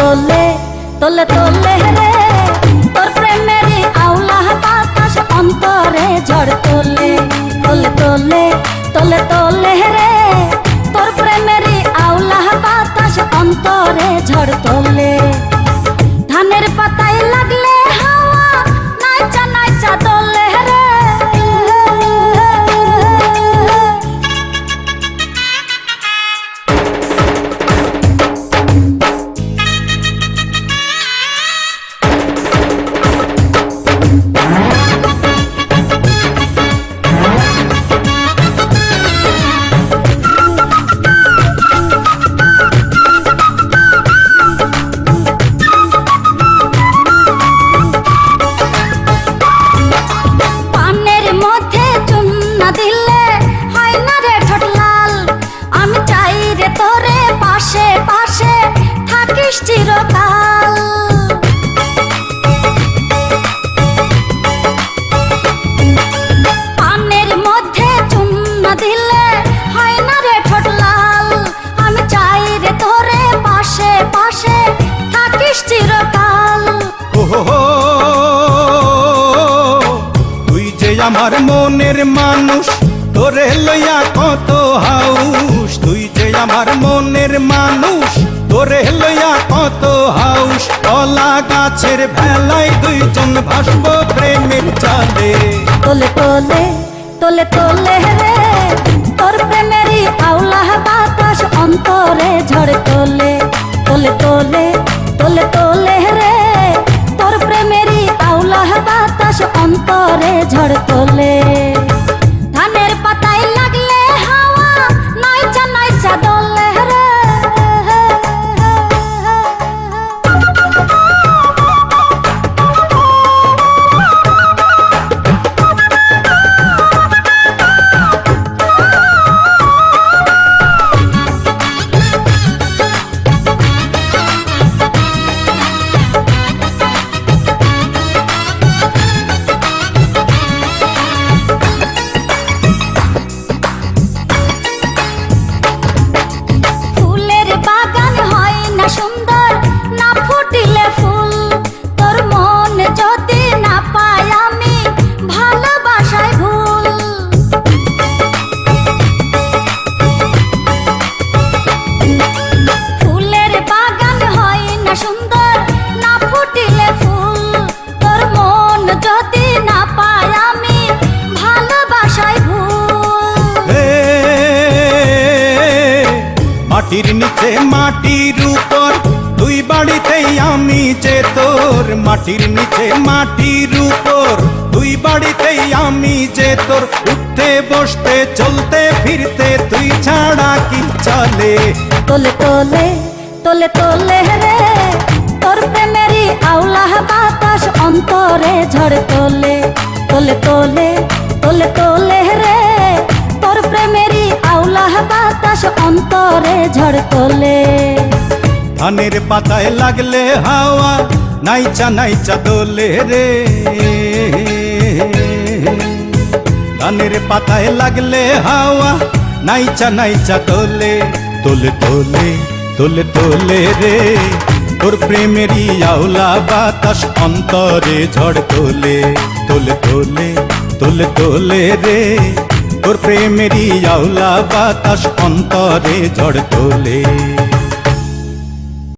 তোলে তোলে তোলে রে। তোর প্রেমেরই আউলা বাতাস অন্তরে ঝড় তোলে তোলে তোলে তোলে তোলে রে। তোর প্রেমেরই আউলা বাতাস অন্তরে ঝড় তোলে। আমার মনের মানুষ তোরে লইয়া কত হাউস। তুই যে আমার মনের মানুষ তোরে লইয়া কত হাউস, কলা গাছের ভেলায় দুইজন ভাসব প্রেমের চালে তোলে তোলে তোলে তোলে রে, তোর প্রেমেরই আউলা বাতাস অন্তরে ঝড় তোলে। তোলে তোলে তোলে তোলে রে, তোর প্রেমেরই আউলা বাতাস অন্তরে ঝড় তোলে। মাটির উপর, দুই বাড়িতেই আমি যে তোর মাটির নিচে মাটির উপর, দুই বাড়িতেই আমি যে তোর উঠতে, বসতে, চলতে, ফিরতে, তুই ছাড়া কি চলে? তোলে তোলে তোলে তোলে রে, তোর প্রেমেরই আউলা বাতাস অন্তরে ঝড় তোলে। তোলে তোলে তোলে তোলে রে, তোর প্রেমেরই বাতাস অন্তরে ঝড় তোলে। ধানের পাতায় লাগলে হাওয়া, নাইচা নাইচা দোলে রে। ধানের পাতায় লাগলে হাওয়া, নাইচা নাইচা দোলে। তোলে তোলে তোলে তোলে রে। তোর প্রেমেরই আওলা বাতাস অন্তরে ঝড় তোলে। তোলে তোলে তোলে তোলে রে। তোর প্রেমেরই আওলা বাতাস অন্তরে ঝড় তোলে।